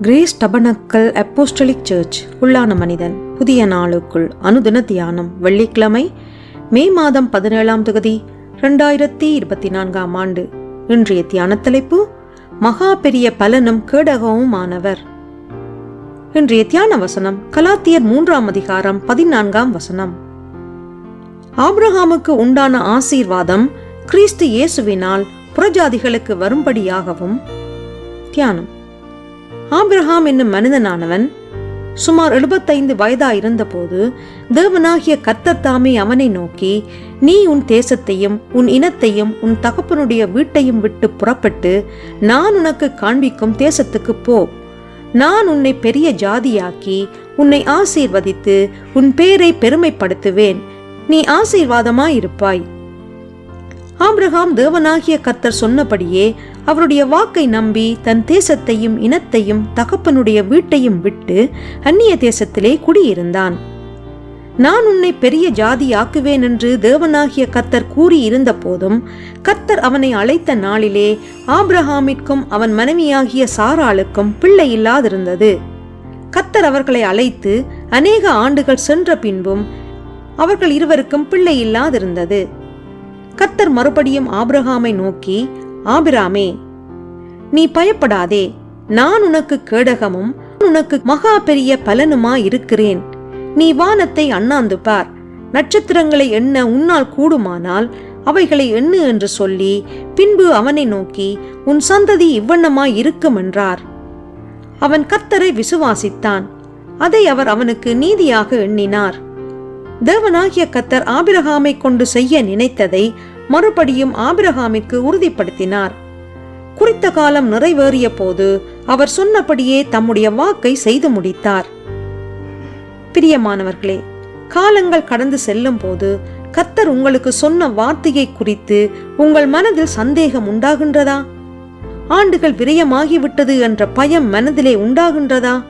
Grace tabernacle apostolic search உள்ளான மனிதன் புதிய நாளுக்குள் அனுதின தியானம் வெள்ளிக்கிழமை மே மாதம் பதினேழாம் தொகுதி ரெண்டாயிரத்தி இருபத்தி நான்காம் ஆண்டு. இன்றைய தியான தலைப்பு மகா பெரிய பலனும் கேடகவுமானவர் இன்றைய தியான வசனம் கலாத்தியர் மூன்றாம் அதிகாரம் பதினான்காம் வசனம். ஆப்ரஹாமுக்கு உண்டான ஆசீர்வாதம் கிறிஸ்து இயேசுவினால் புறஜாதிகளுக்கு வரும்படியாகவும் தியானம். ஆபிரகாம் என்னும் மனிதனானவன் சுமார் எழுபத்தைந்து வயதா இருந்தபோது தேவனாகிய கர்த்தர் தாமே அவனை நோக்கி நீ உன் தேசத்தையும் உன் இனத்தையும் உன் தகப்பனுடைய வீட்டையும் விட்டு புறப்பட்டு நான் உனக்கு காண்பிக்கும் தேசத்துக்கு போ. நான் உன்னை பெரிய ஜாதியாக்கி உன்னை ஆசீர்வதித்து உன் பேரை பெருமைப்படுத்துவேன். நீ ஆசீர்வாதமாயிருப்பாய். ஆப்ரஹாம் தேவனாகிய கர்த்தர் சொன்னபடியே அவருடைய வாக்கை நம்பி தன் தேசத்தையும் இனத்தையும் தகப்பனுடைய வீட்டையும் விட்டு அந்நிய தேசத்திலே குடியிருந்தான். நான் உன்னை பெரிய ஜாதி ஆக்குவேன் என்று தேவனாகிய கத்தர் கூறியிருந்த போதும் கத்தர் அவனை அழைத்த நாளிலே ஆப்ரஹாமிற்கும் அவன் மனைவியாகிய சாராளுக்கும் பிள்ளை இல்லாதிருந்தது. கத்தர் அவர்களை அழைத்து அநேக ஆண்டுகள் சென்ற பின்பும் அவர்கள் இருவருக்கும் பிள்ளை இல்லாதிருந்தது. கத்தர் மறுபடியும் ஆப்ரஹாமை நோக்கி ஆபிராமே நீ பயப்படாதே. நான் உனக்கு கேடகமும் உனக்கு மகா பெரிய பலனுமா இருக்கிறேன். நீ வானத்தை அண்ணாந்து பார். நட்சத்திரங்களை எண்ண உன்னால் கூடுமானால் அவைகளை எண்ணு என்று சொல்லி பின்பு அவனை நோக்கி உன் சந்ததி இவ்வண்ணமாய் இருக்கும் என்றார் அவன் கர்த்தரை விசுவாசித்தான். அதை அவர் அவனுக்கு நீதியாக எண்ணினார். தேவனாகிய கத்தர் ஆபிரகாமை கொண்டு செய்ய நினைத்ததை மறுபடியும் ஆபிரகாமிற்கு உறுதிப்படுத்தினார். குறித்த காலம் நிறைவேறிய போது அவர் சொன்னபடியே தம்முடைய வாக்கை செய்து முடித்தார். பிரியமானவர்களே காலங்கள் கடந்து செல்லும் போது கத்தர் உங்களுக்கு சொன்ன வார்த்தையை குறித்து உங்கள் மனதில் சந்தேகம் உண்டாகின்றதா? ஆண்டுகள் விரயமாகிவிட்டது என்ற பயம் மனதிலே உண்டாகின்றதா?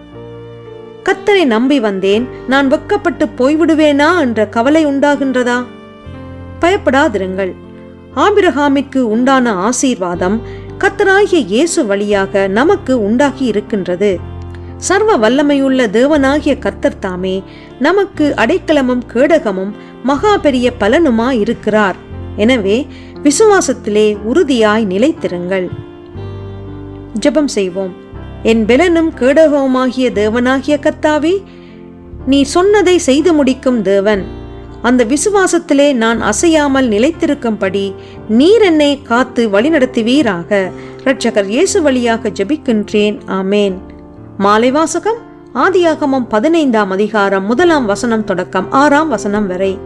கத்தரை நம்பி வந்தேன் நான் வெக்கப்பட்டு போய்விடுவேனா என்ற கவலை உண்டாகின்றதா? பயப்படாதிருங்கள். ஆபிரகாமிற்கு உண்டான ஆசீர்வாதம் கத்தராகிய இயேசு வழியாக நமக்கு உண்டாகி இருக்கின்றது. சர்வ வல்லமையுள்ள தேவனாகிய கர்த்தர் தாமே நமக்கு அடைக்கலமும் கேடகமும் மகா பெரிய பலனுமா இருக்கிறார் எனவே விசுவாசத்திலே உறுதியாய் நிலைத்திருங்கள். ஜெபம் செய்வோம். என் பெலனும் கேடகவுமாகிய தேவனாகிய கத்தாவே நீ சொன்னதை செய்து முடிக்கும் தேவன். அந்த விசுவாசத்திலே நான் அசையாமல் நிலைத்திருக்கும்படி நீர் என்னை காத்து வழிநடத்துவீராக. இரட்சகர் இயேசு வழியாக ஜெபிக்கின்றேன். ஆமேன். மாலை வாசகம் ஆதியாகமம் பதினைந்தாம் அதிகாரம் முதலாம் வசனம் தொடக்கம் ஆறாம் வசனம் வரை.